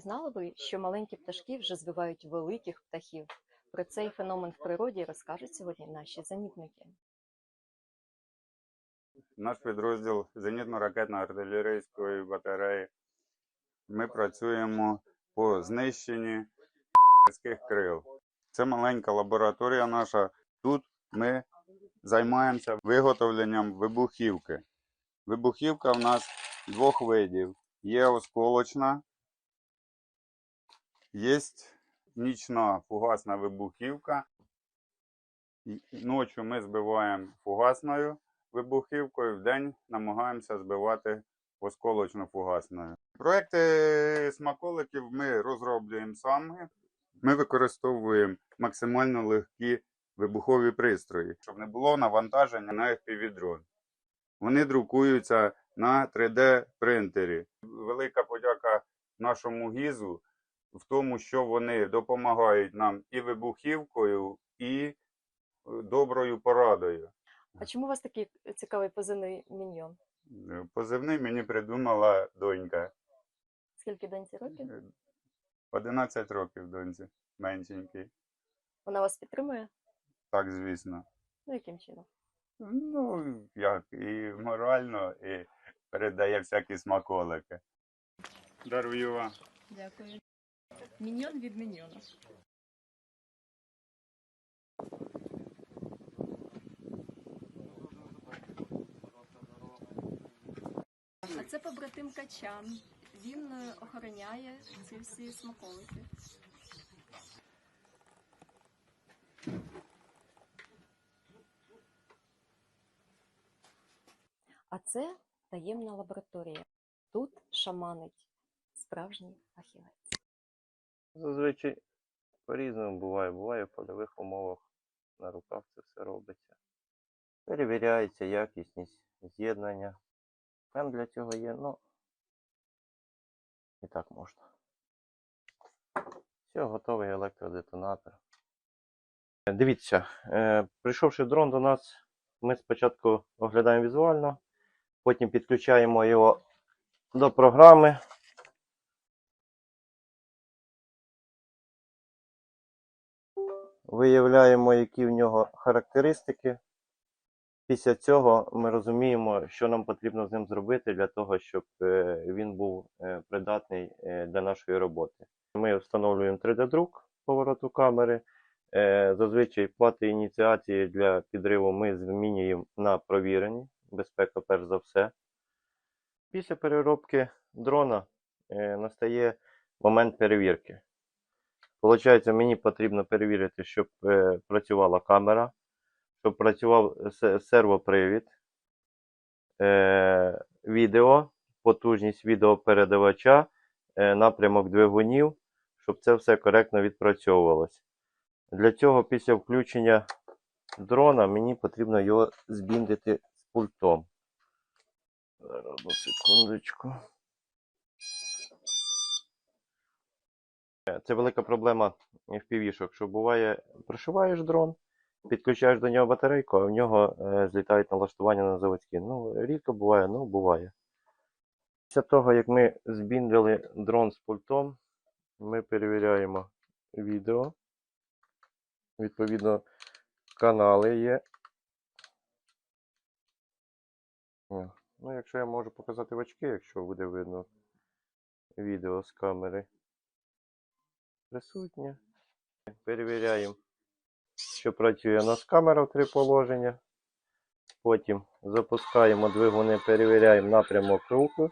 Знали ви, що маленькі пташки вже збивають великих птахів? Про цей феномен в природі розкажуть сьогодні наші замітники. Наш підрозділ зенітно-ракетно-артилерійської батареї. Ми працюємо по знищенні морських крил. Це маленька лабораторія наша. Тут ми займаємося виготовленням вибухівки. Вибухівка в нас двох видів. Є осколочна, є нічна фугасна вибухівка. Ночі ми збиваємо фугасною вибухівкою, вдень намагаємося збивати осколочно-фугасною. Проекти смаколиків ми розроблюємо самі. Ми використовуємо максимально легкі вибухові пристрої, щоб не було навантаження на FPV-дрон. Вони друкуються на 3D-принтері. Велика подяка нашому гізу в тому, що вони допомагають нам і вибухівкою, і е, доброю порадою. А чому у вас такий цікавий позивний міньйон? Е, Позивний мені придумала донька. Скільки доньці років? Е, 11 років доньці, меншенький. Вона вас підтримує? Так, звісно. Ну яким чином? Ну, як і морально, і передає всякі смаколики. Дарую вам. Дякую. Міньйон від міньйона. А це побратим Качан. Він е, охороняє ці всі смаколики. А це таємна лабораторія. Тут шаманить справжній фахівець. Зазвичай по-різному буває. Буває в польових умовах на руках це все робиться. Перевіряється якісність з'єднання. Фен для цього є, ну і так можна. Все, готовий електродетонатор. Дивіться, е, прийшовши дрон до нас, ми спочатку оглядаємо візуально, потім підключаємо його до програми. Виявляємо, які в нього характеристики. Після цього ми розуміємо, що нам потрібно з ним зробити для того, щоб е, він був е, придатний е, для нашої роботи. Ми встановлюємо 3D-друк повороту камери. Зазвичай плати ініціації для підриву ми змінюємо на провірені, безпека перш за все. Після переробки дрона настає момент перевірки. Получається, мені потрібно перевірити, щоб е, працювала камера, щоб працював сервопривід, е, відео, потужність відеопередавача, е, напрямок двигунів, щоб це все коректно відпрацьовувалося. Для цього після включення дрона мені потрібно його збіндити з пультом. Зараз, секундочку. Це велика проблема впівішок, що буває, прошиваєш дрон, підключаєш до нього батарейку, а в нього е, злітають налаштування на заводські. Ну, рідко буває, ну буває. Після того, як ми збіндили дрон з пультом, ми перевіряємо відео. Відповідно, канали є. Ну, якщо я можу показати в очки, якщо буде видно відео з камери присутнє. Перевіряємо, що працює у нас камера в три положення. Потім запускаємо двигуни, перевіряємо напрямок руху.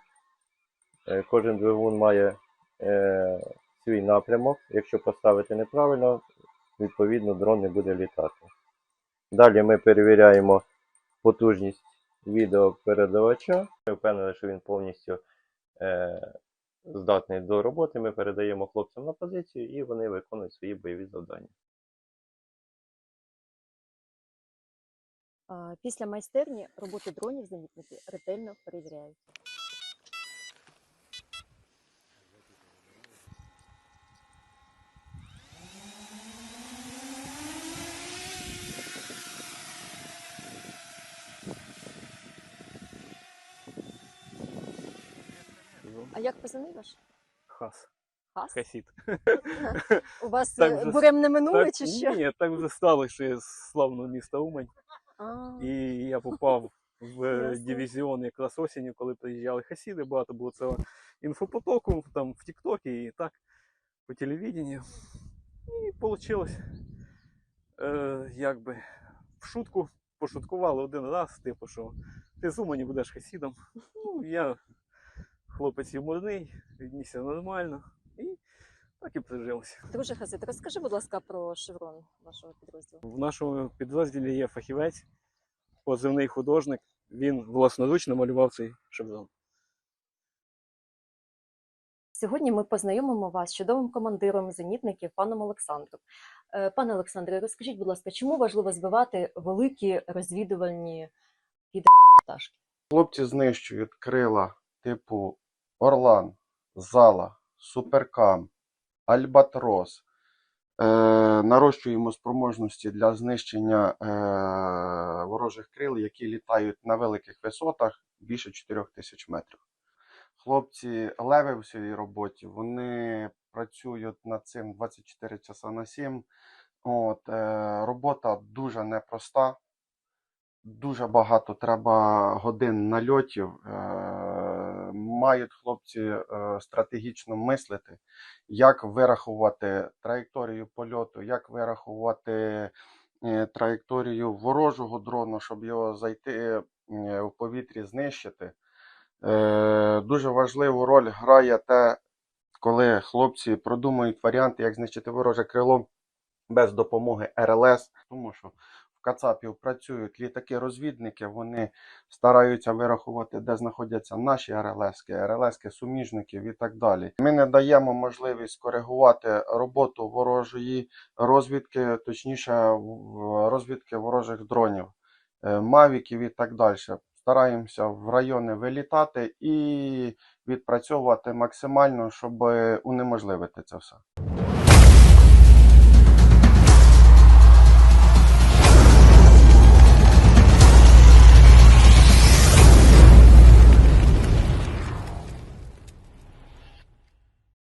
Е, Кожен двигун має е, свій напрямок. Якщо поставити неправильно, відповідно дрон не буде літати. Далі ми перевіряємо потужність відеопередавача. Ми впевнені, що він повністю е, здатний до роботи, ми передаємо хлопцям на позицію і вони виконують свої бойові завдання. Після майстерні роботу дронів зенітники ретельно перевіряють. А як позивний ваш? Хас. Хас? Хасід. У вас Так е, вже- буремне минуле чи що? Ні, так вже сталося, що я з славного міста Умань. А, І я попав в е, Ясно. дивізіон якраз осінню, коли приїжджали хасіди, багато було цього інфопотоку, там в Тіктокі і так, по телевіденню. І вийшло, е, якби в шутку пошуткували один раз, типу, що ти з Умані будеш хасідом. Ну, я хлопець юморний, віднісся нормально. І так і прижилося. Друже Хасид, розкажи, будь ласка, про шеврон вашого підрозділу. В нашому підрозділі є фахівець, позивний художник. Він власноручно малював цей шеврон. Сьогодні ми познайомимо вас з чудовим командиром зенітників паном Олександром. Е, Пане Олександре, розкажіть, будь ласка, чому важливо збивати великі розвідувальні піде пташки? Хлопці знищують крила типу Орлан, Зала, Суперкам, Альбатрос. Е, нарощуємо спроможності для знищення е, ворожих крил, які літають на великих висотах більше 4 тисяч метрів. Хлопці леви в своїй роботі, вони працюють над цим 24 часа на 7. От, е, робота дуже непроста. Дуже багато треба годин нальотів. Е, мають хлопці е, стратегічно мислити, як вирахувати траєкторію польоту, як вирахувати е, траєкторію ворожого дрону, щоб його зайти е, в повітрі, знищити. Дуже важливу роль грає те, коли хлопці продумують варіанти, як знищити вороже крило без допомоги РЛС, тому що в Кацапів працюють літаки-розвідники, вони стараються вирахувати, де знаходяться наші РЛСки, РЛСки суміжників і так далі. Ми не даємо можливість коригувати роботу ворожої розвідки, точніше розвідки ворожих дронів, е, мавіків і так далі. Стараємося в райони вилітати і відпрацьовувати максимально, щоб унеможливити це все.